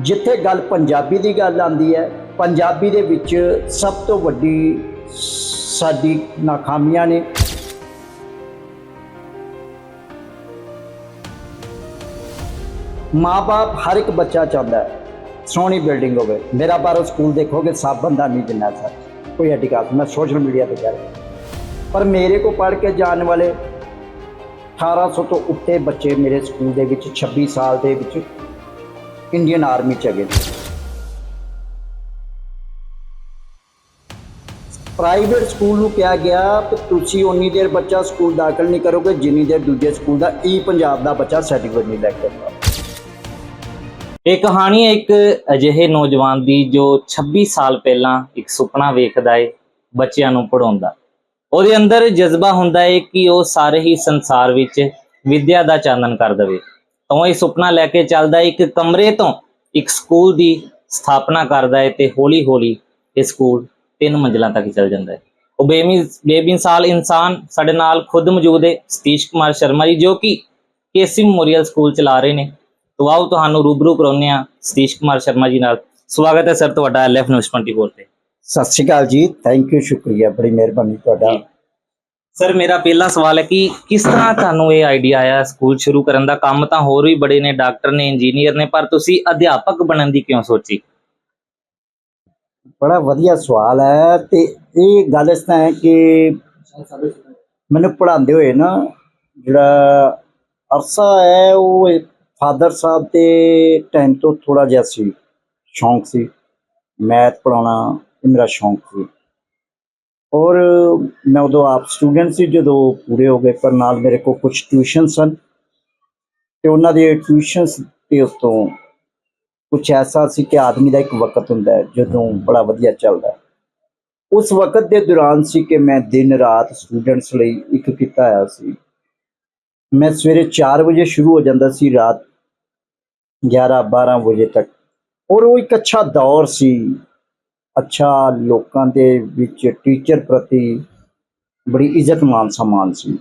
ਜਿੱਥੇ ਗੱਲ ਪੰਜਾਬੀ ਦੀ ਗੱਲ ਆਉਂਦੀ ਹੈ, ਪੰਜਾਬੀ ਦੇ ਵਿੱਚ ਸਭ ਤੋਂ ਵੱਡੀ ਸਾਡੀ ਨਾਕਾਮੀਆਂ ਨੇ। ਮਾਪੇ ਹਰ ਇੱਕ ਬੱਚਾ ਚਾਹੁੰਦਾ ਹੈ, ਸੋਹਣੀ ਬਿਲਡਿੰਗ ਹੋਵੇ। ਮੇਰਾ ਬਾਹਰੋਂ ਸਕੂਲ ਦੇਖੋਗੇ, ਸਭ ਬੰਦਾ ਨਹੀਂ ਦਿੰਦਾ ਸਰ। ਕੋਈ ਐਡੀ ਗੱਲ ਮੈਂ ਸੋਸ਼ਲ ਮੀਡੀਆ ਤੇ ਕਹਿ ਰਿਹਾ। ਪਰ ਮੇਰੇ ਕੋ ਪੜ੍ਹ ਕੇ ਜਾਣ ਵਾਲੇ 1800 ਤੋਂ ਉੱਤੇ ਬੱਚੇ ਮੇਰੇ ਸਕੂਲ ਦੇ ਵਿੱਚ 26 ਸਾਲ ਦੇ ਵਿੱਚ ਇੰਡੀਅਨ ਆਰਮੀ ਚ ਹੈਗੇ ਪ੍ਰਾਈਵੇਟ ਸਕੂਲ ਨੂੰ ਕਿਹਾ ਗਿਆ ਕਿ ਤੁਸੀਂ ਉਨੀ ਦੇਰ ਬੱਚਾ ਸਕੂਲ ਦਾਖਲ ਨਹੀਂ ਕਰੋਗੇ, ਜਿੰਨੀ ਦੇਰ ਦੂਜੇ ਸਕੂਲ ਦਾ ਈ ਪੰਜਾਬ ਦਾ ਬੱਚਾ ਸਰਟੀਫਿਕੇਟ ਨਹੀਂ ਲੈ ਕੇ ਆਉਂਦਾ। ਇਹ ਕਹਾਣੀ ਹੈ ਇੱਕ ਅਜਿਹੇ ਨੌਜਵਾਨ ਦੀ ਜੋ 26 ਸਾਲ ਪਹਿਲਾਂ ਇੱਕ ਸੁਪਨਾ ਵੇਖਦਾ ਏ, ਬੱਚਿਆਂ ਨੂੰ ਪੜਾਉਂਦਾ ਉਹਦੇ ਅੰਦਰ ਜਜ਼ਬਾ ਹੁੰਦਾ ਏ ਕਿ ਉਹ ਸਾਰੇ ਹੀ ਸੰਸਾਰ ਵਿੱਚ ਵਿਦਿਆ ਦਾ ਚਾਨਣ ਕਰ ਦੇਵੇ। ਤਾਂ ਉਹ ਇਹ ਸੁਪਨਾ ਲੈ ਕੇ ਚੱਲਦਾ ਇੱਕ ਕਮਰੇ ਤੋਂ ਇੱਕ ਸਕੂਲ ਦੀ ਸਥਾਪਨਾ ਕਰਦਾ ਏ ਤੇ ਹੌਲੀ-ਹੌਲੀ ਇਹ ਸਕੂਲ ਤਿੰਨ ਮੰਜ਼ਲਾਂ ਤੱਕ ਚੱਲ ਜਾਂਦਾ ਹੈ। ਉਹ ਬੇਮਿ ਬੇਮਿਸਾਲ ਇਨਸਾਨ ਸਾਡੇ ਨਾਲ ਖੁਦ ਮੌਜੂਦ ਹੈ ਸਤੀਸ਼ ਕੁਮਾਰ ਸ਼ਰਮਾ ਜੀ ਜੋ ਕਿ ਕੇਸੀ ਮੈਮੋਰੀਅਲ ਸਕੂਲ ਚਲਾ ਰਹੇ ਨੇ। ਤੋ ਆਓ ਤੁਹਾਨੂੰ ਰੂਬਰੂ ਕਰਾਉਂਦੇ ਹਾਂ ਸਤੀਸ਼ ਕੁਮਾਰ ਸ਼ਰਮਾ ਜੀ ਨਾਲ। ਸਵਾਗਤ ਹੈ ਸਰ ਤੁਹਾਡਾ ਐਲਐਫ ਨਿਊਜ਼ 24 ਤੇ। ਸਤਿ ਸ਼੍ਰੀ ਅਕਾਲ ਜੀ ਥੈਂਕ ਯੂ ਸ਼ੁਕਰੀਆ ਬੜੀ ਮਿਹਰਬਾਨੀ ਤੁਹਾਡਾ। ਸਰ ਮੇਰਾ ਪਹਿਲਾ ਸਵਾਲ ਹੈ ਕਿ ਕਿਸ ਤਰ੍ਹਾਂ ਤੁਹਾਨੂੰ ਇਹ ਆਈਡੀਆ ਆਇਆ ਸਕੂਲ ਸ਼ੁਰੂ ਕਰਨ ਦਾ? ਕੰਮ ਤਾਂ ਹੋਰ ਵੀ ਬੜੇ ਨੇ ਡਾਕਟਰ ਨੇ ਇੰਜੀਨੀਅਰ ਨੇ, ਪਰ ਤੁਸੀਂ ਅਧਿਆਪਕ ਬਣਨ ਦੀ ਕਿਉਂ ਸੋਚੀ? ਬੜਾ ਵਧੀਆ ਸਵਾਲ ਹੈ ਤੇ ਇਹ ਗੱਲ ਇਸ ਤਰ੍ਹਾਂ ਹੈ ਕਿ ਮੈਨੂੰ ਪੜ੍ਹਾਉਂਦੇ ਹੋਏ ਨਾ ਜਿਹੜਾ ਅਰਸਾ ਹੈ, ਉਹ ਫਾਦਰ ਸਾਹਿਬ ਦੇ ਟਾਈਮ ਤੋਂ ਥੋੜਾ ਜਿਹਾ ਸੀ, ਸ਼ੌਂਕ ਸੀ। ਮੈਥ ਪੜਾਉਣਾ ਇਹ ਮੇਰਾ ਸ਼ੌਂਕ ਸੀ। ਔਰ ਮੈਂ ਉਦੋਂ ਆਪ ਸਟੂਡੈਂਟ ਸੀ, ਜਦੋਂ ਪੂਰੇ ਹੋ ਗਏ, ਪਰ ਨਾਲ ਮੇਰੇ ਕੋਲ ਕੁਝ ਟਿਊਸ਼ਨ ਸਨ। ਤੇ ਉਹਨਾਂ ਦੇ ਟਿਊਸ਼ਨਸ ਦੇ ਉੱਤੋਂ ਕੁਝ ਐਸਾ ਸੀ ਕਿ ਆਦਮੀ ਦਾ ਇੱਕ ਵਕਤ ਹੁੰਦਾ ਹੈ, ਜਦੋਂ ਬੜਾ ਵਧੀਆ ਚੱਲਦਾ ਉਸ ਵਕਤ ਦੇ ਦੌਰਾਨ ਸੀ ਕਿ ਮੈਂ ਦਿਨ ਰਾਤ ਸਟੂਡੈਂਟਸ ਲਈ ਇੱਕ ਕੀਤਾ ਹੋਇਆ ਸੀ। ਮੈਂ ਸਵੇਰੇ 4 ਵਜੇ ਸ਼ੁਰੂ ਹੋ ਜਾਂਦਾ ਸੀ, ਰਾਤ 11 12 ਵਜੇ ਤੱਕ। ਔਰ ਉਹ ਇੱਕ ਅੱਛਾ ਦੌਰ ਸੀ ਅੱਛਾ ਲੋਕਾਂ ਦੇ ਵਿੱਚ ਟੀਚਰ ਪ੍ਰਤੀ ਬੜੀ ਇੱਜ਼ਤ ਮਾਨ ਸਮਾਨ ਸੀ।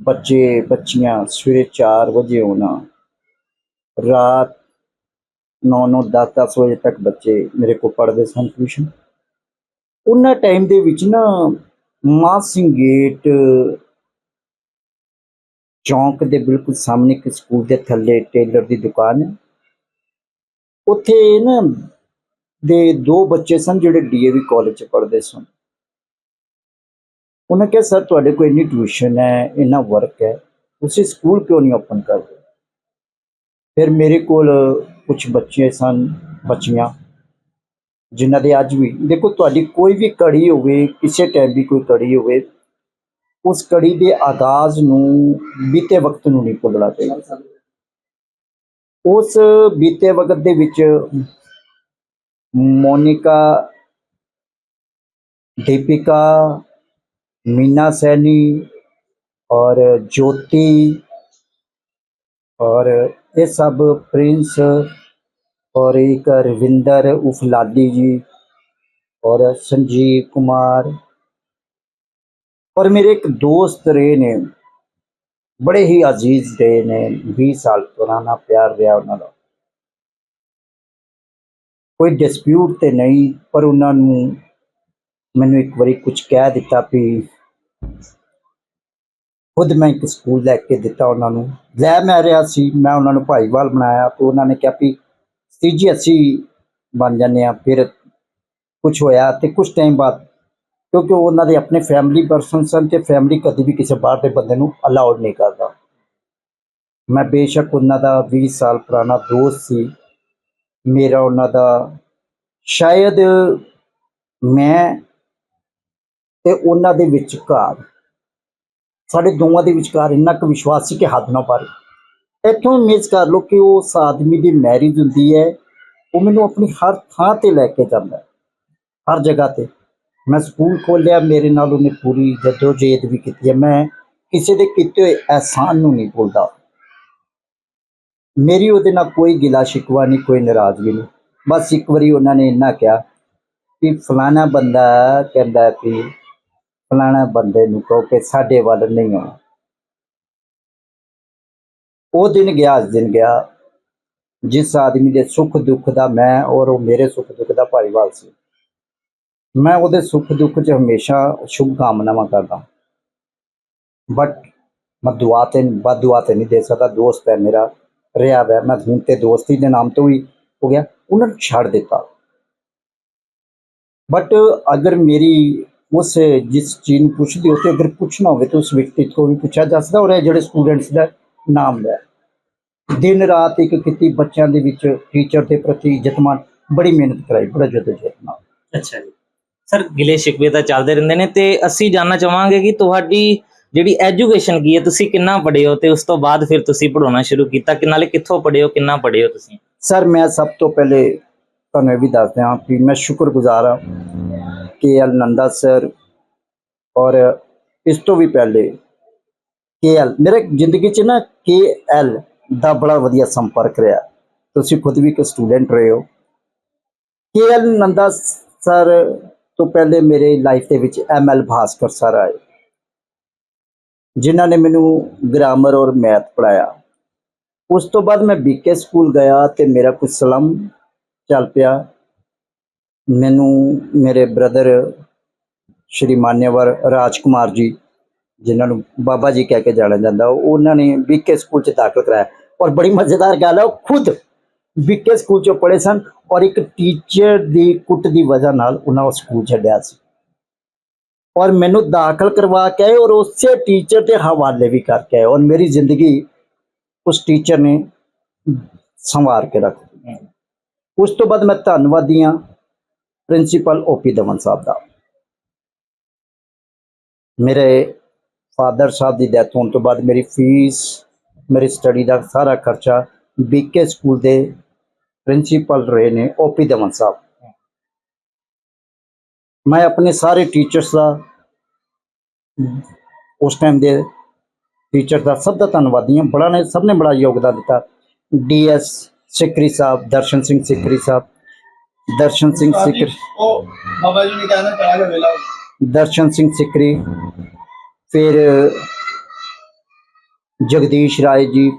ਬੱਚੇ, ਬੱਚੀਆਂ ਸਵੇਰੇ 4 ਵਜੇ ਆਉਣਾ, ਰਾਤ 9-9 10-10 ਵਜੇ ਤੱਕ ਬੱਚੇ ਮੇਰੇ ਕੋਲ ਪੜ੍ਹਦੇ ਸਨ ਟਿਊਸ਼ਨ ਉਹਨਾਂ ਟਾਈਮ ਦੇ ਵਿੱਚ ਨਾ ਮਾਨ ਸਿੰਘ ਗੇਟ ਚੌਂਕ ਦੇ ਬਿਲਕੁਲ ਸਾਹਮਣੇ ਇੱਕ ਸਕੂਲ ਦੇ ਥੱਲੇ ਟੇਲਰ ਦੀ ਦੁਕਾਨ ਹੈ। ਉੱਥੇ ਨਾ ਦੇ ਦੋ ਬੱਚੇ ਸਨ ਜਿਹੜੇ ਡੀਏਵੀ ਕਾਲਜ ਚ ਪੜ੍ਹਦੇ ਸਨ। ਉਹਨਾਂ ਕਿਹਾ ਸਰ ਤੁਹਾਡੇ ਕੋਲ ਇੰਨੀ ਟਿਊਸ਼ਨ ਹੈ, ਇੰਨਾ ਵਰਕ ਹੈ, ਤੁਸੀਂ ਸਕੂਲ ਕਿਉਂ ਨਹੀਂ ਓਪਨ ਕਰਦੇ? ਫਿਰ ਮੇਰੇ ਕੋਲ ਕੁਝ ਬੱਚੇ ਸਨ, ਬੱਚੀਆਂ, ਜਿਨ੍ਹਾਂ ਦੇ ਅੱਜ ਵੀ, ਦੇਖੋ, ਤੁਹਾਡੀ ਕੋਈ ਵੀ ਕੜੀ ਹੋਵੇ, ਕਿਸੇ ਟਾਈਮ ਵੀ ਕੋਈ ਕੜੀ ਹੋਵੇ, ਉਸ ਕੜੀ ਦੇ ਆਗਾਜ਼ ਨੂੰ ਬੀਤੇ ਵਕਤ ਨੂੰ ਨਹੀਂ ਭੁੱਲਣਾ ਚਾਹੀਦਾ। ਉਸ ਬੀਤੇ ਵਕਤ ਦੇ ਵਿੱਚ मोनिका, दीपिका, मीना सैनी और ज्योति और ये सब प्रिंस और एक रविंदर उफलादी जी और संजीव कुमार और मेरे एक दोस्त रहे ने, बड़े ही अज़ीज़ रहे ने 20 साल पुराना प्यार रहा उन्होंने। ਕੋਈ ਡਿਸਪਿਊਟ ਤੇ ਨਹੀਂ, ਪਰ ਉਹਨਾਂ ਨੂੰ ਮੈਨੂੰ ਇੱਕ ਵਾਰੀ ਕੁਝ ਕਹਿ ਦਿੱਤਾ ਵੀ ਖੁਦ ਮੈਂ ਇੱਕ ਸਕੂਲ ਲੈ ਕੇ ਦਿੱਤਾ ਉਹਨਾਂ ਨੂੰ। ਲੈ ਮੈਂ ਰਿਹਾ ਸੀ, ਮੈਂ ਉਹਨਾਂ ਨੂੰ ਭਾਈਵਾਲ ਬਣਾਇਆ ਤੇ ਉਹਨਾਂ ਨੇ ਕਿਹਾ ਵੀ ਤੀਜੀ ਅਸੀਂ ਬਣ ਜਾਂਦੇ ਆ ਫਿਰ ਕੁਝ ਹੋਇਆ ਤੇ ਕੁਝ ਟਾਈਮ ਬਾਅਦ, ਕਿਉਂਕਿ ਉਹਨਾਂ ਦੇ ਆਪਣੇ ਫੈਮਿਲੀ ਪਰਸਨ ਸਨ ਤੇ ਫੈਮਿਲੀ ਕਦੀ ਵੀ ਕਿਸੇ ਬਾਹਰ ਦੇ ਬੰਦੇ ਨੂੰ ਅਲਾਉਡ ਨਹੀਂ ਕਰਦਾ। ਮੈਂ ਬੇਸ਼ੱਕ ਉਹਨਾਂ ਦਾ 20 ਸਾਲ ਪੁਰਾਣਾ ਦੋਸਤ ਸੀ। ਮੇਰਾ ਉਹਨਾਂ ਦਾ। ਸ਼ਾਇਦ ਮੈਂ ਤੇ ਉਹਨਾਂ ਦੇ ਵਿਚਕਾਰ, ਸਾਡੇ ਦੋਵਾਂ ਦੇ ਵਿਚਕਾਰ ਇੰਨਾ ਕੁ ਵਿਸ਼ਵਾਸ ਸੀ ਕਿ ਹੱਦ ਨਾ ਪਾਰੇ ਇੱਥੋਂ ਇਮੇਜ ਕਰ ਲਓ ਕਿ ਉਸ ਆਦਮੀ ਦੀ ਮੈਰਿਜ ਹੁੰਦੀ ਹੈ, ਉਹ ਮੈਨੂੰ ਆਪਣੀ ਹਰ ਥਾਂ ਤੇ ਲੈ ਕੇ ਜਾਂਦਾ ਹੈ। ਹਰ ਜਗ੍ਹਾ ਤੇ। ਮੈਂ ਸਕੂਲ ਖੋਲ੍ਹਿਆ, ਮੇਰੇ ਨਾਲ ਉਹਨੇ ਪੂਰੀ ਜਦੋਜਹਿਦ ਵੀ ਕੀਤੀ ਹੈ। ਮੈਂ ਕਿਸੇ ਦੇ ਕੀਤੇ ਹੋਏ ਅਹਿਸਾਨ ਨੂੰ ਨਹੀਂ ਭੁੱਲਦਾ। ਮੇਰੀ ਉਹਦੇ ਨਾਲ ਕੋਈ ਗਿਲਾ ਸ਼ਿਕਵਾ ਨਹੀਂ, ਕੋਈ ਨਾਰਾਜ਼ਗੀ ਨਹੀਂ। ਬਸ ਇੱਕ ਵਾਰੀ ਉਹਨਾਂ ਨੇ ਇੰਨਾ ਕਿਹਾ ਕਿ ਫਲਾਣਾ ਬੰਦਾ ਕਹਿੰਦਾ ਕਿ ਫਲਾਣਾ ਬੰਦੇ ਨੂੰ ਕਹੋ ਕਿ ਸਾਡੇ ਵੱਲ ਨਹੀਂ ਆਉਣਾ। ਉਹ ਦਿਨ ਗਿਆ, ਅੱਜ ਦਿਨ ਗਿਆ। ਜਿਸ ਆਦਮੀ ਦੇ ਸੁੱਖ ਦੁੱਖ ਦਾ ਮੈਂ ਔਰ ਉਹ ਮੇਰੇ ਸੁੱਖ ਦੁੱਖ ਦਾ ਭਾਈਵਾਲ ਸੀ। ਮੈਂ ਉਹਦੇ ਸੁੱਖ ਦੁੱਖ 'ਚ ਹਮੇਸ਼ਾ ਸ਼ੁਭ ਕਾਮਨਾਵਾਂ ਕਰਦਾ। ਬਟ ਮੈਂ ਦੁਆ ਤੇ ਬਦ ਦੁਆ ਤੇ ਨਹੀਂ ਦੇ ਸਕਦਾ, ਦੋਸਤ ਹੈ ਮੇਰਾ। ਰਿਹਾ ਵੈ। ਮੈਂ ਹੁਣ ਤੇ ਦੋਸਤੀ ਦੇ ਨਾਮ ਤੋਂ ਹੀ ਹੋ ਗਿਆ। ਉਹਨਾਂ ਨੂੰ ਛੱਡ ਦਿੱਤਾ। ਬਟ ਅਗਰ ਮੇਰੀ ਉਸ ਜਿਸ ਚੀਜ਼ ਨੂੰ ਪੁੱਛਦੇ ਅਗਰ ਪੁੱਛਣਾ ਹੋਵੇ ਤਾਂ ਉਸ ਵਿਅਕਤੀ ਤੋਂ ਵੀ ਪੁੱਛਿਆ ਜਾ ਸਕਦਾ ਔਰ ਜਿਹੜੇ ਸਟੂਡੈਂਟਸ ਦਾ ਨਾਮ ਲੈ ਦਿਨ ਰਾਤ ਇੱਕ ਕੀਤੀ ਬੱਚਿਆਂ ਦੇ ਵਿੱਚ ਟੀਚਰ ਦੇ ਪ੍ਰਤੀ ਇੱਜ਼ਤਮਾਨ ਬੜੀ ਮਿਹਨਤ ਕਰਾਈ, ਬੜਾ ਜਦੋਜਹਿਦ ਨਾਲ। ਅੱਛਾ ਜੀ। ਸਰ ਗਿਲੇ ਸ਼ਿਕਵੇ ਤਾਂ ਚੱਲਦੇ ਰਹਿੰਦੇ ਨੇ ਤੇ ਅਸੀਂ ਜਾਨਣਾ ਚਾਹਾਂਗੇ ਕਿ ਤੁਹਾਡੀ ਜਿਹੜੀ ਐਜੂਕੇਸ਼ਨ ਕੀ ਹੈ, ਤੁਸੀਂ ਕਿੰਨਾ ਪੜ੍ਹੇ ਹੋ ਤੇ ਉਸ ਤੋਂ ਬਾਅਦ ਫਿਰ ਤੁਸੀਂ ਪੜਾਉਣਾ ਸ਼ੁਰੂ ਕੀਤਾ ਕਿ ਨਾਲੇ ਕਿੱਥੋਂ ਪੜ੍ਹੇ ਹੋ, ਕਿੰਨਾ ਪੜ੍ਹੇ ਹੋ ਤੁਸੀਂ? ਸਰ ਮੈਂ ਸਭ ਤੋਂ ਪਹਿਲੇ ਤੁਹਾਨੂੰ ਇਹ ਵੀ ਦੱਸ ਦਿਆਂ ਕਿ ਮੈਂ ਸ਼ੁਕਰਗੁਜ਼ਾਰ ਹਾਂ ਕੇ ਐਲ ਨੰਦਾ ਸਰ ਔਰ ਇਸ ਤੋਂ ਵੀ ਪਹਿਲੇ ਕੇ ਐਲ, ਮੇਰੇ ਜ਼ਿੰਦਗੀ 'ਚ ਨਾ ਕੇ ਐਲ ਦਾ ਬੜਾ ਵਧੀਆ ਸੰਪਰਕ ਰਿਹਾ। ਤੁਸੀਂ ਖੁਦ ਵੀ ਇੱਕ ਸਟੂਡੈਂਟ ਰਹੇ ਹੋ। ਕੇ ਐਲ ਨੰਦਾ ਸਰ ਤੋਂ ਪਹਿਲੇ ਮੇਰੇ ਲਾਈਫ ਦੇ ਵਿੱਚ ਐਮ ਐਲ ਭਾਸਕਰ ਸਰ ਆਏ। ਜਿਨ੍ਹਾਂ ਨੇ ਮੈਨੂੰ ਗ੍ਰਾਮਰ ਔਰ ਮੈਥ ਪੜਾਇਆ ਉਸ ਤੋਂ ਬਾਅਦ ਮੈਂ ਬੀਕੇ ਸਕੂਲ ਗਿਆ ਤੇ ਮੇਰਾ ਕੁਝ ਸਲਮ ਚੱਲ ਪਿਆ। ਮੈਨੂੰ ਮੇਰੇ ਬ੍ਰਦਰ ਸ਼੍ਰੀ ਮਾਨਿਆਵਰ ਰਾਜਕੁਮਾਰ ਜੀ, ਜਿਨ੍ਹਾਂ ਨੂੰ ਬਾਬਾ ਜੀ ਕਹਿ ਕੇ ਜਾਣਿਆ ਜਾਂਦਾ, ਉਹਨਾਂ ਨੇ ਬੀਕੇ ਸਕੂਲ ਚ ਦਾਖਲ ਕਰਾਇਆ। ਔਰ ਬੜੀ ਮਜ਼ੇਦਾਰ ਗੱਲ ਹੈ, ਉਹ ਖੁਦ ਬੀਕੇ ਸਕੂਲ 'ਚੋਂ ਪੜ੍ਹੇ ਸਨ ਔਰ ਇੱਕ ਟੀਚਰ ਦੀ ਕੁੱਟ ਦੀ ਵਜ੍ਹਾ ਨਾਲ ਉਹਨਾਂ ਉਹ ਸਕੂਲ ਛੱਡਿਆ ਸੀ। ਔਰ ਮੈਨੂੰ ਦਾਖਲ ਕਰਵਾ ਕੇ ਆਏ ਔਰ ਉਸੇ ਟੀਚਰ ਦੇ ਹਵਾਲੇ ਵੀ ਕਰਕੇ ਆਏ ਔਰ ਮੇਰੀ ਜ਼ਿੰਦਗੀ ਉਸ ਟੀਚਰ ਨੇ ਸੰਵਾਰ ਕੇ ਰੱਖ ਦਿੱਤੀ। ਉਸ ਤੋਂ ਬਾਅਦ ਮੈਂ ਧੰਨਵਾਦੀ ਹਾਂ ਪ੍ਰਿੰਸੀਪਲ ਓਪੀ ਦਮਨ ਸਾਹਿਬ ਦਾ। ਮੇਰੇ ਫਾਦਰ ਸਾਹਿਬ ਦੀ ਡੈਥ ਹੋਣ ਤੋਂ ਬਾਅਦ ਮੇਰੀ ਫੀਸ ਮੇਰੀ ਸਟੱਡੀ ਦਾ ਸਾਰਾ ਖਰਚਾ ਬੀਕੇ ਸਕੂਲ ਦੇ ਪ੍ਰਿੰਸੀਪਲ ਰਹੇ ਨੇ ਓਪੀ ਦਮਨ ਸਾਹਿਬ। ਮੈਂ ਆਪਣੇ ਸਾਰੇ ਟੀਚਰਸ ਦਾ ਉਸ ਟਾਈਮ ਦੇ ਟੀਚਰ ਦਾ ਸਭ ਦਾ ਧੰਨਵਾਦੀ ਹਾਂ। ਬੜਾ ਨੇ ਸਭ ਨੇ ਬੜਾ ਯੋਗਦਾਨ ਦਿੱਤਾ। ਡੀਐਸ ਸਿਕਰੀ ਸਾਹਿਬ ਦਰਸ਼ਨ ਸਿੰਘ ਸਿਕਰੀ ਸਾਹਿਬ ਦਰਸ਼ਨ ਸਿੰਘ ਸਿਕਰੀ ਉਹ ਬਾਬਾ ਜੀ ਨੇ ਕਹਿੰਦਾ ਚਲਾ ਵੇਲਾ ਦਰਸ਼ਨ ਸਿੰਘ ਸਿਕਰੀ ਫਿਰ ਜਗਦੀਸ਼ ਰਾਏ ਜੀ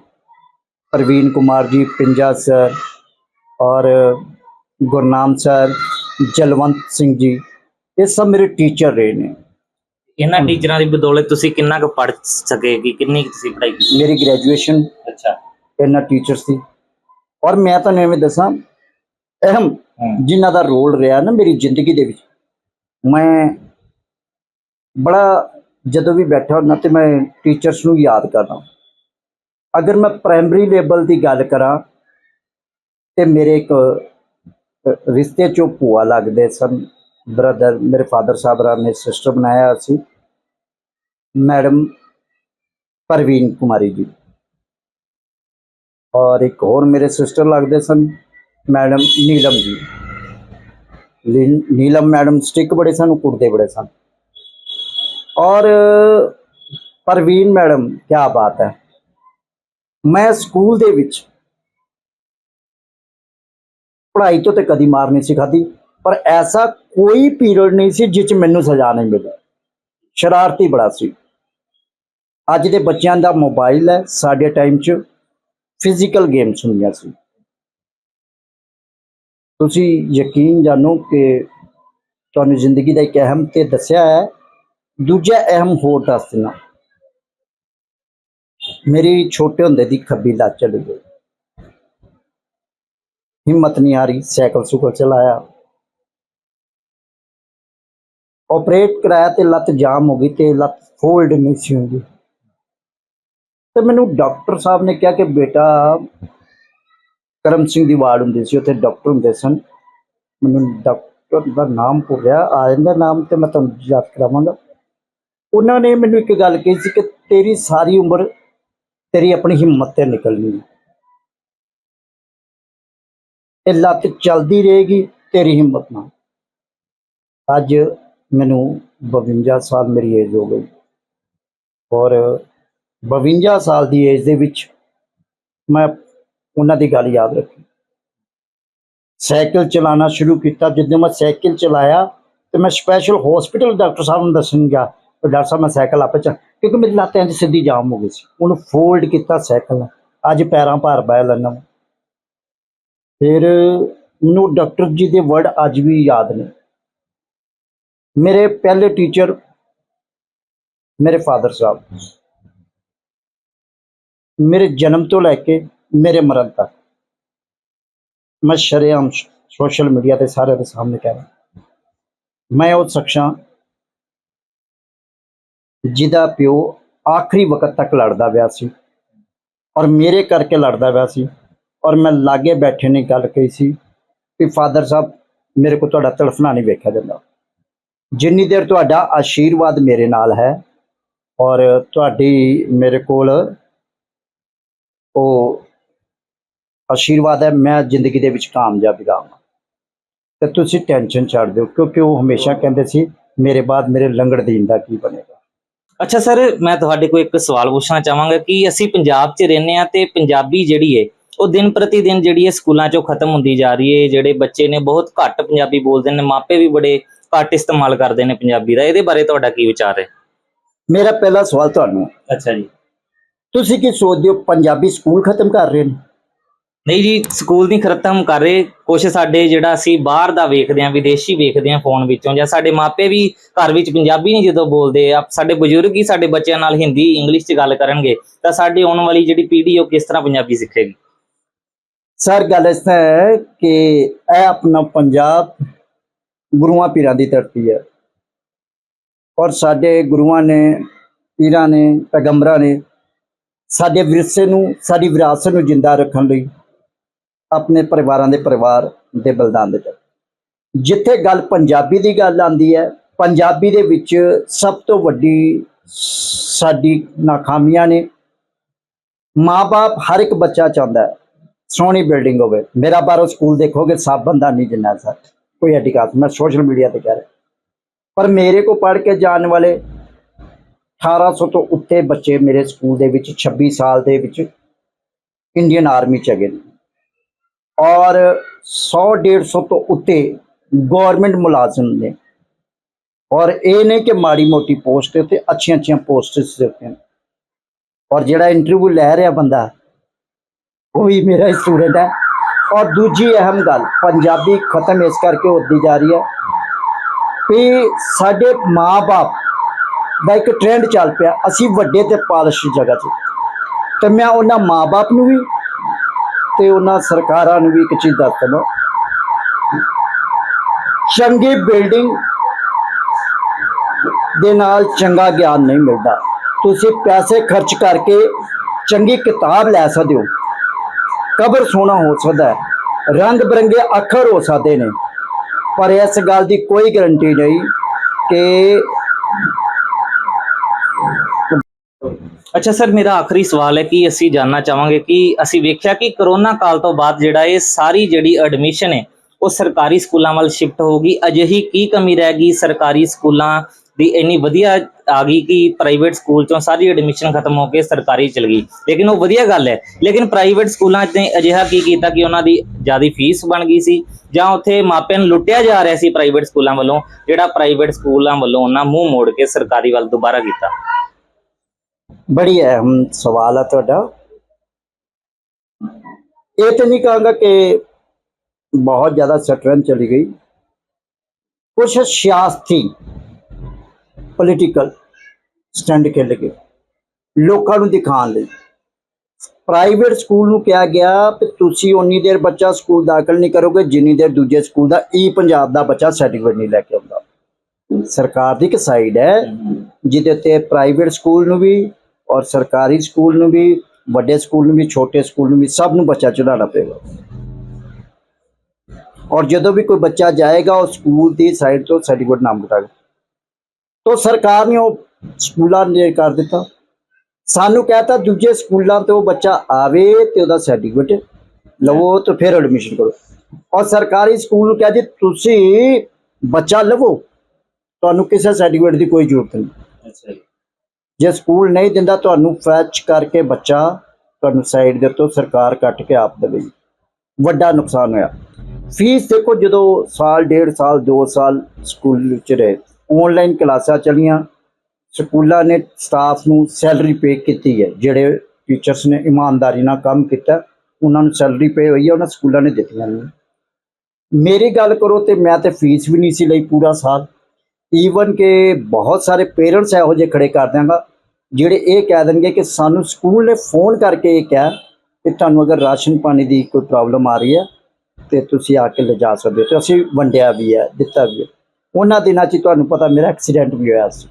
ਪ੍ਰਵੀਨ ਕੁਮਾਰ ਜੀ ਪਿੰਜਾ ਸਰ ਔਰ ਗੁਰਨਾਮ ਸਰ ਜਲਵੰਤ ਸਿੰਘ ਜੀ। ਇਹ ਸਭ ਮੇਰੇ ਟੀਚਰ ਰਹੇ ਨੇ। ਇਹਨਾਂ ਟੀਚਰਾਂ ਦੀ ਬਦੌਲਤ ਤੁਸੀਂ ਕਿੰਨਾ ਕੁ ਪੜ੍ਹ ਸਕੇ ਕਿ ਕਿੰਨੀ ਕੁ ਤੁਸੀਂ ਪੜ੍ਹਾਈ ਕੀਤੀ? ਮੇਰੀ ਗ੍ਰੈਜੂਏਸ਼ਨ ਅੱਛਾ। ਇਹਨਾਂ ਟੀਚਰ ਸੀ। ਔਰ ਮੈਂ ਤੁਹਾਨੂੰ ਐਵੇਂ ਦੱਸਾਂ ਅਹਿਮ ਜਿਨ੍ਹਾਂ ਦਾ ਰੋਲ ਰਿਹਾ ਨਾ ਮੇਰੀ ਜ਼ਿੰਦਗੀ ਦੇ ਵਿੱਚ ਮੈਂ ਬੜਾ ਜਦੋਂ ਵੀ ਬੈਠਾ ਹੁੰਦਾ ਤੇ ਮੈਂ ਟੀਚਰਸ ਨੂੰ ਯਾਦ ਕਰਦਾ ਅਗਰ ਮੈਂ ਪ੍ਰਾਇਮਰੀ ਲੈਵਲ ਦੀ ਗੱਲ ਕਰਾਂ ਤੇ ਮੇਰੇ ਇੱਕ ਰਿਸ਼ਤੇ ਚੋਂ ਭੂਆ ਲੱਗਦੇ ਸਨ। ਬ੍ਰਦਰ ਮੇਰੇ ਫਾਦਰ ਸਾਹਿਬ ਰਾਂ ਨੇ ਸਿਸਟਰ ਬਣਾਇਆ ਸੀ। ਮੈਡਮ ਪ੍ਰਵੀਨ ਕੁਮਾਰੀ ਜੀ। ਔਰ ਇੱਕ ਹੋਰ ਮੇਰੇ ਸਿਸਟਰ ਲੱਗਦੇ ਸਨ ਮੈਡਮ ਨੀਲਮ ਜੀ। ਲੀ- ਨੀਲਮ ਮੈਡਮ ਸਟਿਕ ਬੜੇ ਸਨ ਉਹ ਕੁੱਟਦੇ ਬੜੇ ਸਨ। ਔਰ ਪ੍ਰਵੀਨ ਮੈਡਮ ਕੀ ਬਾਤ ਹੈ। ਮੈਂ ਸਕੂਲ ਦੇ ਵਿੱਚ ਪੜ੍ਹਾਈ ਤੋਂ ਤੇ ਕਦੀ ਮਾਰ ਨਹੀਂ ਸੀ ਖਾਧੀ। ਪਰ ਐਸਾ ਕੋਈ ਪੀਰੀਅਡ ਨਹੀਂ ਸੀ ਜਿਸ 'ਚ ਮੈਨੂੰ ਸਜ਼ਾ ਨਹੀਂ ਮਿਲੀ। ਸ਼ਰਾਰਤੀ ਬੜਾ ਸੀ। ਅੱਜ ਦੇ ਬੱਚਿਆਂ ਦਾ ਮੋਬਾਈਲ ਹੈ, ਸਾਡੇ ਟਾਈਮ 'ਚ ਫਿਜ਼ੀਕਲ ਗੇਮਸ ਹੁੰਦੀਆਂ ਸੀ। ਤੁਸੀਂ ਯਕੀਨ ਜਾਣੋ ਕਿ ਤੁਹਾਨੂੰ ਜ਼ਿੰਦਗੀ ਦਾ ਇੱਕ ਅਹਿਮ ਤੇ ਦੱਸਿਆ ਹੈ, ਦੂਜਾ ਅਹਿਮ ਹੋਰ ਦੱਸ ਦੇਣਾ ਮੇਰੀ ਛੋਟੇ ਹੁੰਦੇ ਦੀ ਖੱਬੀ ਲੱਤ ਚਲੀ ਗਈ। ਹਿੰਮਤ ਨਹੀਂ ਹਾਰੀ, ਸਾਈਕਲ ਸੁਕਲ ਚਲਾਇਆ। ਆਪਰੇਟ ਕਰਾਇਆ ਤੇ ਲੱਤ ਜਾਮ ਹੋ ਗਈ ਤੇ ਲੱਤ ਫੋਲਡ ਨਹੀਂ ਸੀ ਹੁੰਦੀ। ਤੇ ਮੈਨੂੰ ਡਾਕਟਰ ਸਾਹਿਬ ਨੇ ਕਿਹਾ ਕਿ ਬੇਟਾ, ਕਰਮ ਸਿੰਘ ਦੀ ਵਾਰਡ ਹੁੰਦੀ ਸੀ, ਉੱਥੇ ਡਾਕਟਰ ਹੁੰਦੇ ਸਨ। ਮੈਨੂੰ ਡਾਕਟਰ ਦਾ ਨਾਮ ਭੁੱਲਿਆ, ਆ ਜਾਂਦਾ ਨਾਮ ਤੇ ਮੈਂ ਤੁਹਾਨੂੰ ਯਾਦ ਕਰਾਵਾਂਗਾ। ਉਹਨਾਂ ਨੇ ਮੈਨੂੰ ਇੱਕ ਗੱਲ ਕਹੀ ਸੀ ਕਿ ਤੇਰੀ ਸਾਰੀ ਉਮਰ ਤੇਰੀ ਆਪਣੀ ਹਿੰਮਤ ਤੇ ਨਿਕਲਣੀ ਹੈ। ਇਹ ਲੱਤ ਚੱਲਦੀ ਰਹੇਗੀ, ਤੇਰੀ ਹਿੰਮਤ ਨਾਲ। ਅੱਜ ਮੈਨੂੰ 52 ਸਾਲ ਮੇਰੀ ਏਜ ਹੋ ਗਈ। ਔਰ 52 ਸਾਲ ਦੀ ਏਜ ਦੇ ਵਿੱਚ ਮੈਂ ਉਹਨਾਂ ਦੀ ਗੱਲ ਯਾਦ ਰੱਖੀ। ਸਾਈਕਲ ਚਲਾਉਣਾ ਸ਼ੁਰੂ ਕੀਤਾ। ਜਦੋਂ ਮੈਂ ਸਾਈਕਲ ਚਲਾਇਆ ਤੇ ਮੈਂ ਸਪੈਸ਼ਲ ਹਸਪੀਟਲ ਡਾਕਟਰ ਸਾਹਿਬ ਨੂੰ ਦੱਸਣ ਗਿਆ ਡਾਕਟਰ ਸਾਹਿਬ, ਮੈਂ ਸਾਈਕਲ ਆਪੇ ਚ ਕਿਉਂਕਿ ਮੇਰੀ ਲੱਤ 'ਚ ਸਿੱਧੀ ਜਾਮ ਹੋ ਗਈ ਸੀ। ਉਹਨੂੰ ਫੋਲਡ ਕੀਤਾ ਸਾਈਕਲ ਅੱਜ ਪੈਰਾਂ ਭਾਰ ਬਹਿ ਲੈਣਾ ਫਿਰ ਮੈਨੂੰ ਡਾਕਟਰ ਜੀ ਦੇ ਵਰਡ ਅੱਜ ਵੀ ਯਾਦ ਨੇ। ਮੇਰੇ ਪਹਿਲੇ ਟੀਚਰ ਮੇਰੇ ਫਾਦਰ ਸਾਹਿਬ ਮੇਰੇ ਜਨਮ ਤੋਂ ਲੈ ਕੇ ਮੇਰੇ ਮਰਨ ਤੱਕ ਮੈਂ ਸ਼ਰੇਆਮ ਸੋਸ਼ਲ ਮੀਡੀਆ ਤੇ ਸਾਰੇ ਦੇ ਸਾਹਮਣੇ ਕਹਿ ਰਿਹਾ ਮੈਂ ਉਹ ਸ਼ਖਸਾਂ ਜਿਹਦਾ ਪਿਓ ਆਖਰੀ ਵਕਤ ਤੱਕ ਲੜਦਾ ਪਿਆ ਸੀ ਔਰ ਮੇਰੇ ਕਰਕੇ ਲੜਦਾ ਪਿਆ ਸੀ ਔਰ ਮੈਂ ਲਾਗੇ ਬੈਠੇ ਨੇ ਗੱਲ ਕਹੀ ਸੀ ਕਿ ਫਾਦਰ ਸਾਹਿਬ ਮੇਰੇ ਕੋ ਤੁਹਾਡਾ ਤੜਫਣਾ ਨਹੀਂ ਵੇਖਿਆ ਜਾਂਦਾ ਜਿੰਨੀ ਦੇਰ ਤੁਹਾਡਾ ਆਸ਼ੀਰਵਾਦ ਮੇਰੇ ਨਾਲ ਹੈ ਔਰ ਤੁਹਾਡੀ ਮੇਰੇ ਕੋਲ ਉਹ ਆਸ਼ੀਰਵਾਦ ਹੈ, ਮੈਂ ਜ਼ਿੰਦਗੀ ਦੇ ਵਿੱਚ ਕਾਮਯਾਬ ਰਹਾਂਗਾ। ਤੇ ਤੁਸੀਂ ਟੈਨਸ਼ਨ ਛੱਡ ਦਿਓ, ਕਿਉਂਕਿ ਉਹ ਹਮੇਸ਼ਾ ਕਹਿੰਦੇ ਸੀ, ਮੇਰੇ ਬਾਅਦ ਮੇਰੇ ਲੰਗੜ ਦੀਨ ਦਾ ਕੀ ਬਣੇਗਾ? ਅੱਛਾ ਸਰ, ਮੈਂ ਤੁਹਾਡੇ ਕੋਲ ਇੱਕ ਸਵਾਲ ਪੁੱਛਣਾ ਚਾਹਾਂਗਾ ਕਿ ਅਸੀਂ ਪੰਜਾਬ 'ਚ ਰਹਿੰਦੇ ਆ ਤੇ ਪੰਜਾਬੀ ਜਿਹੜੀ ਏ, ਉਹ ਦਿਨ ਪ੍ਰਤੀ ਦਿਨ ਜਿਹੜੀ ਹੈ ਸਕੂਲਾਂ 'ਚੋਂ ਖਤਮ ਹੁੰਦੀ ਜਾ ਰਹੀ ਹੈ ਜਿਹੜੇ ਬੱਚੇ ਨੇ ਬਹੁਤ ਘੱਟ ਪੰਜਾਬੀ ਬੋਲਦੇ ਨੇ, ਮਾਪੇ ਵੀ ਬੜੇ ਘੱਟ ਇਸਤੇਮਾਲ ਕਰਦੇ ਨੇ ਪੰਜਾਬੀ ਦਾ ਇਹਦੇ ਬਾਰੇ ਤੁਹਾਡਾ ਕੀ ਵਿਚਾਰ ਹੈ? ਮੇਰਾ ਪਹਿਲਾ ਸਵਾਲ ਤੁਹਾਨੂੰ ਅੱਛਾ ਜੀ। ਤੁਸੀਂ ਕੀ ਸੋਚਦੇ ਹੋ ਪੰਜਾਬੀ ਸਕੂਲ ਖਤਮ ਕਰ ਰਹੇ ਨੇ? ਨਹੀਂ ਜੀ ਸਕੂਲ ਨਹੀਂ ਖਤਮ ਕਰ ਰਹੇ। ਕੁਛ ਸਾਡੇ ਜਿਹੜਾ ਅਸੀਂ ਬਾਹਰ ਦਾ ਵੇਖਦੇ ਆਂ ਵਿਦੇਸ਼ੀ ਵੇਖਦੇ ਆਂ ਫੋਨ ਵਿੱਚੋਂ ਜਾਂ ਸਾਡੇ ਮਾਪੇ ਵੀ ਘਰ ਵਿੱਚ ਪੰਜਾਬੀ ਨਹੀਂ ਜਦੋਂ ਬੋਲਦੇ ਆ ਸਾਡੇ ਬਜ਼ੁਰਗ ਹੀ ਸਾਡੇ ਬੱਚਿਆਂ ਨਾਲ ਹਿੰਦੀ ਇੰਗਲਿਸ਼ 'ਚ ਗੱਲ ਕਰਨਗੇ ਤਾਂ ਸਾਡੀ ਆਉਣ ਵਾਲੀ ਜਿਹੜੀ ਪੀੜ੍ਹੀ ਉਹ ਕਿਸ ਤਰ੍ਹਾਂ ਪੰਜਾਬੀ ਸਿੱਖੇਗੀ? ਸਰ ਗੱਲ ਇਸ ਤਰ੍ਹਾਂ ਹੈ ਕਿ ਇਹ ਆਪਣਾ ਪੰਜਾਬ ਗੁਰੂਆਂ ਪੀਰਾਂ ਦੀ ਧਰਤੀ ਹੈ। ਔਰ ਸਾਡੇ ਗੁਰੂਆਂ ਨੇ, ਪੀਰਾਂ ਨੇ, ਪੈਗੰਬਰਾਂ ਨੇ ਸਾਡੇ ਵਿਰਸੇ ਨੂੰ, ਸਾਡੀ ਵਿਰਾਸਤ ਨੂੰ ਜਿੰਦਾ ਰੱਖਣ ਲਈ ਆਪਣੇ ਪਰਿਵਾਰਾਂ ਦੇ ਪਰਿਵਾਰ ਦੇ ਬਲਿਦਾਨ ਦਿੱਤੇ। ਜਿੱਥੇ ਗੱਲ ਪੰਜਾਬੀ ਦੀ ਗੱਲ ਆਂਦੀ ਹੈ, ਪੰਜਾਬੀ ਦੇ ਵਿੱਚ ਸਭ ਤੋਂ ਵੱਡੀ ਸਾਡੀ ਨਾਕਾਮੀਆਂ ਨੇ। ਮਾਪੇ ਹਰ ਇੱਕ ਬੱਚਾ ਚਾਹੁੰਦਾ ਸੋਹਣੀ ਬਿਲਡਿੰਗ ਹੋਵੇ। ਮੇਰਾ ਬਾਹਰੋਂ ਸਕੂਲ ਦੇਖੋਗੇ ਸਭ ਬੰਦਾ ਨਹੀਂ ਜਿੰਨਾ ਸਰ ਕੋਈ ਐਡੀ ਗੱਲ ਮੈਂ ਸੋਸ਼ਲ ਮੀਡੀਆ ਤੇ ਕਹਿ ਰਿਹਾ। ਪਰ ਮੇਰੇ ਕੋ ਪੜ੍ਹ ਕੇ ਜਾਣ ਵਾਲੇ 1800 ਤੋਂ ਉੱਤੇ ਬੱਚੇ ਮੇਰੇ ਸਕੂਲ ਦੇ ਵਿੱਚ 26 ਸਾਲ ਦੇ ਵਿੱਚ ਇੰਡੀਅਨ ਆਰਮੀ ਚ ਹੈਗੇ ਨੇ। ਔਰ 100 150 ਤੋਂ ਉੱਤੇ ਗਵਰਨਮੈਂਟ ਮੁਲਾਜ਼ਮ ਨੇ। ਔਰ ਇਹ ਨਹੀਂ ਕਿ ਮਾੜੀ ਮੋਟੀ ਪੋਸਟ ਤੇ ਉੱਤੇ ਅੱਛੀਆਂ ਅੱਛੀਆਂ ਪੋਸਟਸ ਦੇ ਉੱਤੇ। ਔਰ ਜਿਹੜਾ ਇੰਟਰਵਿਊ ਲੈ ਰਿਹਾ ਬੰਦਾ, ਉਹ ਵੀ ਮੇਰਾ ਸਟੂਡੈਂਟ ਹੈ। ਔਰ ਦੂਜੀ ਅਹਿਮ ਗੱਲ, ਪੰਜਾਬੀ ਖਤਮ ਇਸ ਕਰਕੇ ਹੁੰਦੀ ਜਾ ਰਹੀ ਹੈ ਵੀ ਸਾਡੇ ਮਾਪੇ ਦਾ ਇੱਕ ਟ੍ਰੈਂਡ ਚੱਲ ਪਿਆ, ਅਸੀਂ ਵੱਡੇ ਤੇ ਪਾਲਿਸ਼ ਜਗ੍ਹਾ 'ਤੇ। ਤੇ ਮੈਂ ਉਹਨਾਂ ਮਾਪੇ ਨੂੰ ਵੀ ਤੇ ਉਹਨਾਂ ਸਰਕਾਰਾਂ ਨੂੰ ਵੀ ਇੱਕ ਚੀਜ਼ ਦੱਸ ਦਵਾਂ ਚੰਗੀ ਬਿਲਡਿੰਗ ਦੇ ਨਾਲ ਚੰਗਾ ਗਿਆਨ ਨਹੀਂ ਮਿਲਦਾ। ਤੁਸੀਂ ਪੈਸੇ ਖਰਚ ਕਰਕੇ ਚੰਗੀ ਕਿਤਾਬ ਲੈ ਸਕਦੇ ਹੋ। ਕਬਰ ਸੋਨਾ ਹੋ ਸਕਦਾ ਹੈ। ਰੰਗ ਬਰੰਗੇ ਅੱਖਰ ਹੋ ਸਕਦੇ ਨੇ। ਪਰ ਇਸ ਗੱਲ ਦੀ ਕੋਈ ਗਾਰੰਟੀ ਨਹੀਂ ਕਿ ਅੱਛਾ ਸਰ, ਮੇਰਾ ਆਖਰੀ ਸਵਾਲ ਹੈ ਕਿ ਅਸੀਂ ਜਾਨਣਾ ਚਾਹਾਂਗੇ ਕਿ ਅਸੀਂ ਵੇਖਿਆ ਕਿ ਕਰੋਨਾ ਕਾਲ ਤੋਂ ਬਾਅਦ ਜਿਹੜਾ ਇਹ ਸਾਰੀ ਜਿਹੜੀ ਐਡਮਿਸ਼ਨ ਹੈ, ਉਹ ਸਰਕਾਰੀ ਸਕੂਲਾਂ ਵੱਲ ਸ਼ਿਫਟ ਹੋ ਗਈ। ਅਜਿਹੀ ਕੀ ਕਮੀ ਰਹਿ ਗਈ? ਸਰਕਾਰੀ ਸਕੂਲਾਂ ਦੀ ਇੰਨੀ ਵਧੀਆ ਆ ਗਈ ਕਿ ਪ੍ਰਾਈਵੇਟ ਸਕੂਲ ਚੋਂ ਸਾਰੀ ਐਡਮਿਸ਼ਨ ਖਤਮ ਹੋ ਕੇ ਸਰਕਾਰੀ ਚਲ ਗਈ। ਲੇਕਿਨ ਉਹ ਵਧੀਆ ਗੱਲ ਹੈ। ਲੇਕਿਨ ਪ੍ਰਾਈਵੇਟ ਸਕੂਲਾਂ 'ਚ ਨੇ ਅਜਿਹਾ ਕੀ ਕੀਤਾ ਕਿ ਉਹਨਾਂ ਦੀ ਜ਼ਿਆਦਾ ਫੀਸ ਬਣ ਗਈ ਸੀ ਜਾਂ ਉੱਥੇ ਮਾਪਿਆਂ ਨੂੰ ਲੁੱਟਿਆ ਜਾ ਰਿਹਾ ਸੀ ਪ੍ਰਾਈਵੇਟ ਸਕੂਲਾਂ ਵੱਲੋਂ, ਜਿਹੜਾ ਪ੍ਰਾਈਵੇਟ ਸਕੂਲਾਂ ਵੱਲੋਂ ਉਹਨਾਂ ਮੂੰਹ ਮੋੜ ਕੇ ਸਰਕਾਰੀ ਵੱਲ ਦੁਬਾਰਾ ਕੀਤਾ? ਬੜੀ ਅਹਿਮ ਸਵਾਲ ਹੈ ਤੁਹਾਡਾ। ਇਹ ਤਾਂ ਨਹੀਂ ਕਹਾਂਗਾ ਕਿ ਬਹੁਤ ਜ਼ਿਆਦਾ ਸਟਰਨ ਚਲੀ ਗਈ। ਕੁਛ ਸਿਆਸਤੀ ਪੋਲੀਟੀਕਲ ਸਟੈਂਡ ਕੇ ਲਗੇ ਲੋਕਾਂ ਨੂੰ ਦਿਖਾਉਣ ਲਈ। ਪ੍ਰਾਈਵੇਟ ਸਕੂਲ ਨੂੰ ਕਿਹਾ ਗਿਆ ਕਿ ਤੁਸੀਂ ਉਨੀ ਦੇਰ ਬੱਚਾ ਸਕੂਲ ਦਾਖਲ ਨਹੀਂ ਕਰੋਗੇ, ਜਿੰਨੀ ਦੇਰ ਦੂਜੇ ਸਕੂਲ ਦਾ, ਈ ਪੰਜਾਬ ਦਾ ਬੱਚਾ ਸਰਟੀਫਿਕੇਟ ਨਹੀਂ ਲੈ ਕੇ ਆਉਂਦਾ। ਸਰਕਾਰ ਦੀ ਇੱਕ ਸਾਈਡ ਹੈ, ਜਿਹਦੇ ਉੱਤੇ ਪ੍ਰਾਈਵੇਟ ਸਕੂਲ ਨੂੰ ਵੀ ਔਰ ਸਰਕਾਰੀ ਸਕੂਲ ਨੂੰ ਵੀ, ਵੱਡੇ ਸਕੂਲ ਨੂੰ ਵੀ, ਛੋਟੇ ਸਕੂਲ ਨੂੰ ਵੀ ਸਭ ਨੂੰ ਬੱਚਾ ਚੜਾਉਣਾ ਪਏਗਾ। ਔਰ ਜਦੋਂ ਵੀ ਕੋਈ ਬੱਚਾ ਜਾਏਗਾ, ਉਹ ਸਕੂਲ ਦੀ ਸਾਈਡ ਤੋਂ ਸਰਟੀਫਿਕੇਟ ਨਾਮ ਕਟਾਗਾ ਤੋਂ ਸਰਕਾਰ ਨੇ ਉਹ ਸਕੂਲਾਂ ਨੇ ਕਰ ਦਿੱਤਾ। ਸਾਨੂੰ ਕਹਤਾ ਦੂਜੇ ਸਕੂਲਾਂ ਤੋਂ ਬੱਚਾ ਆਵੇ ਤੇ ਉਹਦਾ ਸਰਟੀਫਿਕੇਟ ਲਵੋ ਤੇ ਫਿਰ ਐਡਮਿਸ਼ਨ ਕਰੋ। ਔਰ ਸਰਕਾਰੀ ਸਕੂਲ ਨੂੰ ਕਹਿੰਦੇ ਤੁਸੀਂ ਬੱਚਾ ਲਵੋ ਤੁਹਾਨੂੰ ਕਿਸੇ ਸਰਟੀਫਿਕੇਟ ਦੀ ਕੋਈ ਜ਼ਰੂਰਤ ਨਹੀਂ। ਅੱਛਾ ਜੀ। ਜੇ ਸਕੂਲ ਨਹੀਂ ਦਿੰਦਾ ਤੁਹਾਨੂੰ ਫੈਚ ਕਰਕੇ ਬੱਚਾ ਤੁਹਾਨੂੰ ਸਾਈਡ ਦੇ ਉੱਤੋਂ ਸਰਕਾਰ ਕੱਟ ਕੇ ਆਪ ਦੇਵੇਗੀ ਵੱਡਾ ਨੁਕਸਾਨ ਹੋਇਆ। ਫੀਸ ਦੇਖੋ ਜਦੋਂ ਸਾਲ ਡੇਢ ਸਾਲ 2 ਸਾਲ ਸਕੂਲ ਵਿੱਚ ਰਹੇ ਆਨਲਾਈਨ ਕਲਾਸਾਂ ਚੱਲੀਆਂ। ਸਕੂਲਾਂ ਨੇ ਸਟਾਫ ਨੂੰ ਸੈਲਰੀ ਪੇ ਕੀਤੀ ਹੈ। ਜਿਹੜੇ ਟੀਚਰਸ ਨੇ ਇਮਾਨਦਾਰੀ ਨਾਲ ਕੰਮ ਕੀਤਾ, ਉਹਨਾਂ ਨੂੰ ਸੈਲਰੀ ਪੇ ਹੋਈ ਹੈ, ਉਹਨਾਂ ਸਕੂਲਾਂ ਨੇ ਦਿੱਤੀਆਂ ਨਹੀਂ ਮੇਰੀ ਗੱਲ ਕਰੋ ਤੇ ਮੈਂ ਤੇ ਫੀਸ ਵੀ ਨਹੀਂ ਸੀ ਲਈ ਪੂਰਾ ਸਾਲ। ਈਵਨ ਕਿ ਬਹੁਤ ਸਾਰੇ ਪੇਰੈਂਟਸ ਇਹੋ ਜਿਹੇ ਖੜੇ ਕਰ ਦਿਆਂਗਾ, ਜਿਹੜੇ ਇਹ ਕਹਿ ਦੇਣਗੇ ਕਿ ਸਾਨੂੰ ਸਕੂਲ ਨੇ ਫੋਨ ਕਰਕੇ ਇਹ ਕਿਹਾ ਕਿ ਤੁਹਾਨੂੰ ਅਗਰ ਰਾਸ਼ਨ ਪਾਣੀ ਦੀ ਕੋਈ ਪ੍ਰੋਬਲਮ ਆ ਰਹੀ ਹੈ, ਤੇ ਤੁਸੀਂ ਆ ਕੇ ਲਿਜਾ ਸਕਦੇ ਹੋ। ਤੇ ਅਸੀਂ ਵੰਡਿਆ ਵੀ ਹੈ, ਦਿੱਤਾ ਵੀ ਹੈ। ਉਹਨਾਂ ਦਿਨਾਂ 'ਚ ਹੀ ਤੁਹਾਨੂੰ ਪਤਾ ਮੇਰਾ ਐਕਸੀਡੈਂਟ ਵੀ ਹੋਇਆ ਸੀ।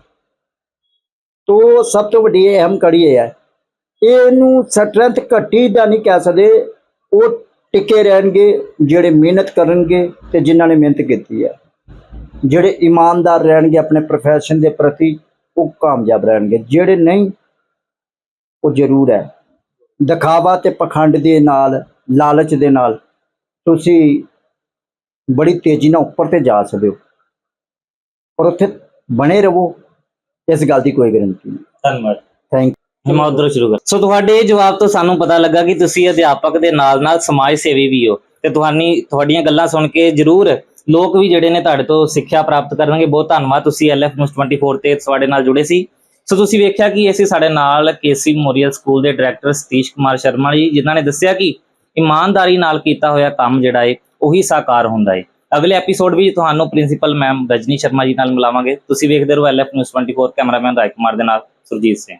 ਤੋ ਸਭ ਤੋਂ ਵੱਡੀ ਇਹ ਅਹਿਮ ਕੜੀ ਇਹ ਹੈ ਇਹਨੂੰ ਸਟਰੈਂਥ ਘਟੀ ਦਾ ਨਹੀਂ ਕਹਿ ਸਕਦੇ, ਉਹ ਟਿਕੇ ਰਹਿਣਗੇ, ਜਿਹੜੇ ਮਿਹਨਤ ਕਰਨਗੇ ਤੇ ਜਿਨ੍ਹਾਂ ਨੇ ਮਿਹਨਤ ਕੀਤੀ ਹੈ। ਜਿਹੜੇ ਇਮਾਨਦਾਰ ਰਹਿਣਗੇ ਆਪਣੇ profession ਦੇ ਪ੍ਰਤੀ, ਉਹ ਕਾਮਯਾਬ ਰਹਿਣਗੇ। ਜਿਹੜੇ ਨਹੀਂ, ਉਹ ਜ਼ਰੂਰ ਹੈ। ਦਿਖਾਵਾ ਤੇ ਪਖੰਡ ਦੇ ਨਾਲ, ਲਾਲਚ ਦੇ ਨਾਲ ਤੁਸੀਂ ਬੜੀ ਤੇਜ਼ੀ ਨਾਲ ਉੱਪਰ ਤੇ ਜਾ ਸਕਦੇ ਹੋ। ਪਰ ਉੱਥੇ ਬਣੇ ਰਹੋ ਇਸ ਗੱਲ ਦੀ ਕੋਈ ਗਾਰੰਟੀ ਨਹੀਂ। ਧੰਨਵਾਦ। ਥੈਂਕ ਮੈਂ ਉਧਰੋਂ ਸ਼ੁਰੂ ਕਰ ਸੋ ਤੁਹਾਡੇ ਇਹ ਜਵਾਬ ਤੋਂ ਸਾਨੂੰ ਪਤਾ ਲੱਗਾ ਕਿ ਤੁਸੀਂ ਅਧਿਆਪਕ ਦੇ ਨਾਲ-ਨਾਲ ਸਮਾਜ ਸੇਵੀ ਵੀ ਹੋ। ਤੇ ਤੁਹਾਨੀ ਤੁਹਾਡੀਆਂ ਗੱਲਾਂ ਸੁਣ ਕੇ ਜ਼ਰੂਰ ਲੋਕ ਵੀ ਜਿਹੜੇ ਨੇ ਤੁਹਾਡੇ ਤੋਂ ਸਿੱਖਿਆ ਪ੍ਰਾਪਤ ਕਰਨਗੇ। ਬਹੁਤ ਧੰਨਵਾਦ। ਤੁਸੀਂ ਐਲਐਫ ਨਿਊਜ਼ 24 ਤੇ ਸਾਡੇ ਨਾਲ ਜੁੜੇ ਸੀ। ਸੋ ਤੁਸੀਂ ਵੇਖਿਆ ਕਿ ਅਸੀਂ ਸਾਡੇ ਨਾਲ ਕੇਸੀ ਮੈਮੋਰੀਅਲ ਸਕੂਲ ਦੇ ਡਾਇਰੈਕਟਰ ਸਤੀਸ਼ ਕੁਮਾਰ ਸ਼ਰਮਾ ਜੀ ਜਿਨ੍ਹਾਂ ਨੇ ਦੱਸਿਆ ਕਿ ਇਮਾਨਦਾਰੀ ਨਾਲ ਕੀਤਾ ਹੋਇਆ ਕੰਮ ਜਿਹੜਾ ਹੈ ਉਹੀ ਸਾਕਾਰ ਹੁੰਦਾ ਹੈ ਅਗਲੇ ਐਪੀਸੋਡ ਵਿੱਚ ਤੁਹਾਨੂੰ ਪ੍ਰਿੰਸੀਪਲ ਮੈਮ ਰਜਨੀ ਸ਼ਰਮਾ ਜੀ ਨਾਲ ਮਿਲਾਵਾਂਗੇ। ਤੁਸੀਂ ਵੇਖਦੇ ਰਹੋ LF news 24 cameraman Raj Kumar ਦੇ ਨਾਲ ਸੁਰਜੀਤ ਸਿੰਘ।